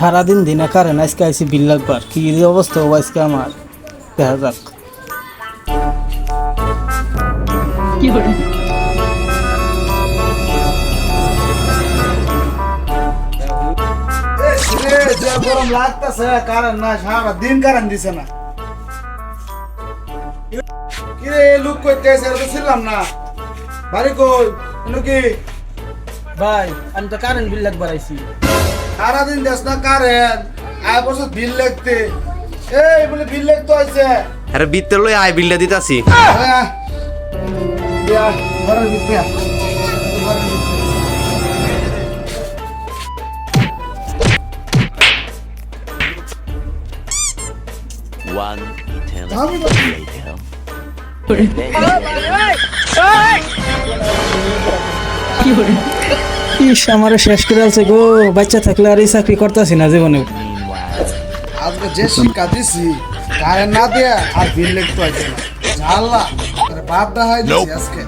সারাদিন দিনে কারেন্ট আজকে আইসি বিল লাগবার কি অবস্থা হব আজকে আমার? দেখা যাক। গরম লাগতেছে কারণ না সারা দিন কারণ দিছে না কিরে লুক করতে ছিলাম না। বাড়ি কই? কি? ভাই আমি তো কারেন্ট বিল লাগবার আইসি সারাদিন দেশ না কারেন্ট আয় বছর বিল লিখতে এই বলে বিল লিখতে হয়েছে আরে বিত্তে লই আই বিলটা দিতাছি। হ্যাঁ। আয়। One eternity later. ইস আমারে শেষ করে আছে গো। বাচ্চা থাকলে আর এই চাকরি করতেছি না জীবনে। আজকে যে শিক্ষা দিছি কারেন্ট না দেয়া আর বিল লিখতে হয়েছে না জানলা বাপ দা হয় আজকে।